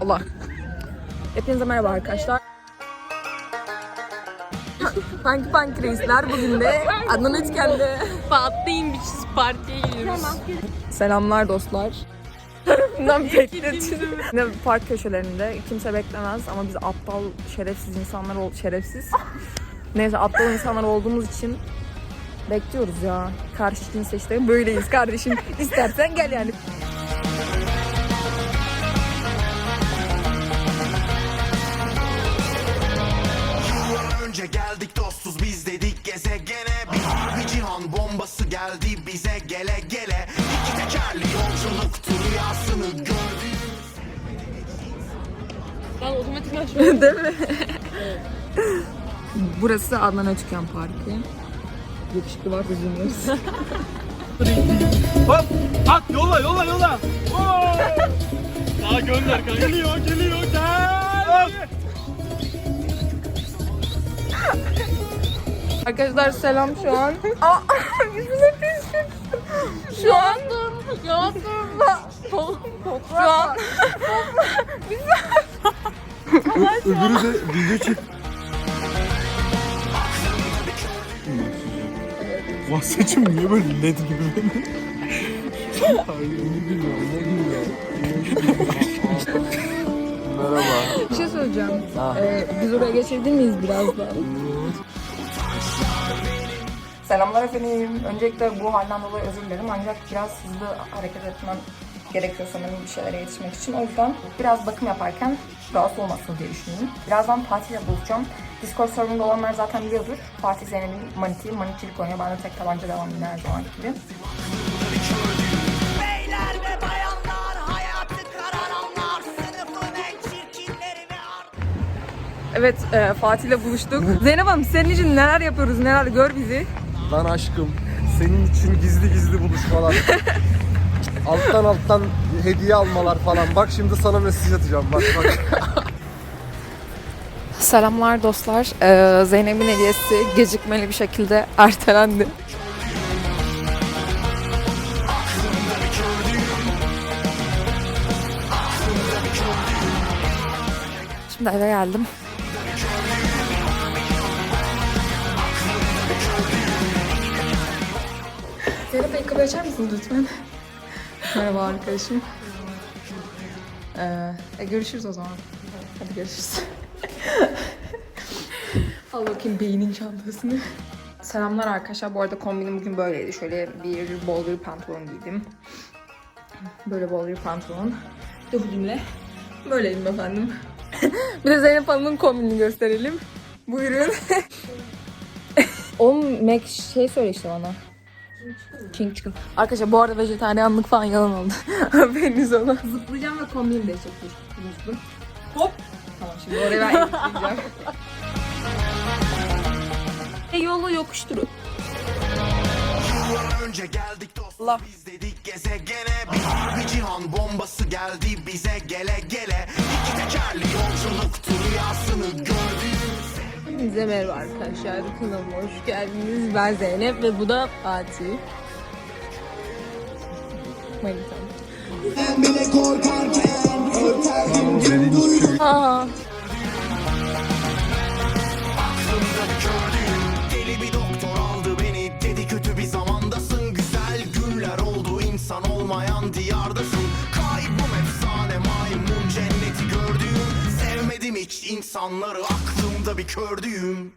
Allah. Hepinize merhaba arkadaşlar. Panki Panki Reisler bugün de Adnan Üçgen'de. Patlayın bir çiz partiye gidiyoruz. Selamlar dostlar. Tarafından bekletin. Yine park köşelerinde kimse beklemez ama biz aptal, şerefsiz insanlar ol şerefsiz. Neyse aptal insanlar olduğumuz için bekliyoruz ya. Karşı cinse işte böyleyiz kardeşim. İstersen gel yani. Önce geldik dostuz biz dedik gezegene Bir harbi cihan bombası geldi bize gele gele İki tekerli yolculuktu rüyasını gördük Ben otomatikman şöyle Değil mi? Burası Adnan Öçken Parkı. Yakışıklı var üzülmüyoruz. Hop! At yolla yolla yolla. Daha gönder kanka. Geliyor geliyor gel. Arkadaşlar selam şu an. Aa, biz bize piştik. Şu an Yaptım. şu an Öbürü de video çek. Vah saçım niye böyle led gibi benim? Ay ne gülüyor şey söyleyeceğim. Ee, biz oraya geçebilir miyiz birazdan? Selamlar efendim. Öncelikle bu halden dolayı özür dilerim. Ancak biraz hızlı hareket etmem gerekiyor sanırım bir şeylere yetişmek için. O yüzden biraz bakım yaparken rahatsız olmasın diye düşünüyorum. Birazdan Fatih'le buluşacağım. Discord serverında olanlar zaten biliyordur. Fatih Zeynep'in maniti, manitçilik oynuyor. Ben de tek tabanca devam yine her zaman gibi. Evet, e, Fatih'le buluştuk. Zeynep Hanım senin için neler yapıyoruz, neler gör bizi. Lan aşkım senin için gizli gizli buluşmalar. alttan alttan hediye almalar falan. Bak şimdi sana mesaj atacağım bak bak. Selamlar dostlar. Ee, Zeynep'in hediyesi gecikmeli bir şekilde ertelendi. Şimdi eve geldim. Zeynep kapıyı açar mısınız lütfen? Merhaba arkadaşım. Ee, e, görüşürüz o zaman. Hadi görüşürüz. Al bakayım beynin çantasını. Selamlar arkadaşlar. Bu arada kombinim bugün böyleydi. Şöyle bir bol bir pantolon giydim. Böyle bol bir pantolon. Bugünle böyleyim efendim. bir de Zeynep Hanım'ın kombinini gösterelim. Buyurun. Oğlum Mac şey söyle işte bana. King Chicken. Arkadaşlar bu arada vejetaryenlik falan yalan oldu. Haberiniz ola. Zıplayacağım ve kombin değişecek. Hop. Tamam şimdi oraya ben zıplayacağım. e yolu yokuşturun. Önce geldik dostuz Allah. biz dedik gezegene Bir cihan bombası geldi bize gele gele Hepinize merhaba arkadaşlar. Kanalıma hoş geldiniz. Ben Zeynep ve bu da Fatih. Manitam. Aa. Deli bir insanları aklımda bir kördüğüm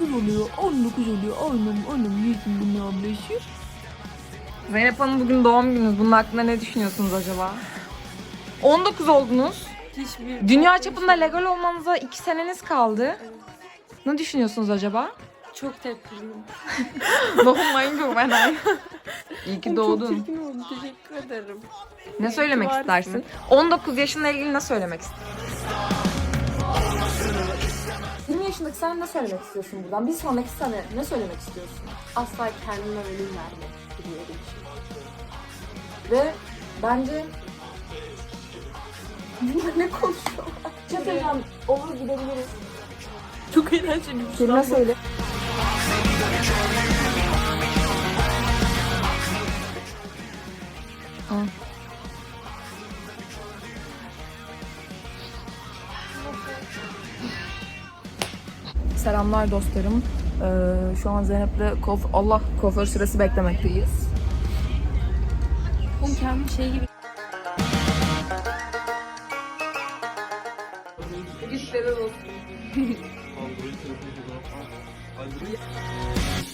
19 oluyor. 19 oluyor. Annem annem yüzüm bunu ablası. Zeynep Hanım bugün doğum gününüz. Bunun hakkında ne düşünüyorsunuz acaba? 19 oldunuz. Hiçbir Dünya çapında legal olmanıza 2 seneniz kaldı. Ne düşünüyorsunuz acaba? Çok tepkiliyim. Doğmayın güvenay. İyi ki doğdun. Çok çirkin oldu. Teşekkür ederim. Ne söylemek istersin? 19 yaşınla ilgili ne söylemek istersin? 20 yaşındaki sen ne söylemek istiyorsun buradan? Bir sonraki sene ne söylemek istiyorsun? Asla kendime ödül vermek biliyorum. Ve bence Bunlar ne konuşuyor? Bir şey söyleyeceğim. Olur gidebiliriz. Çok eğlenceli bir Kelime söyle. Aa. Selamlar dostlarım. Ee, şu an Zeynep'le kuaf Allah kuaför sırası beklemekteyiz. Oğlum kendim şey gibi. Android telefonu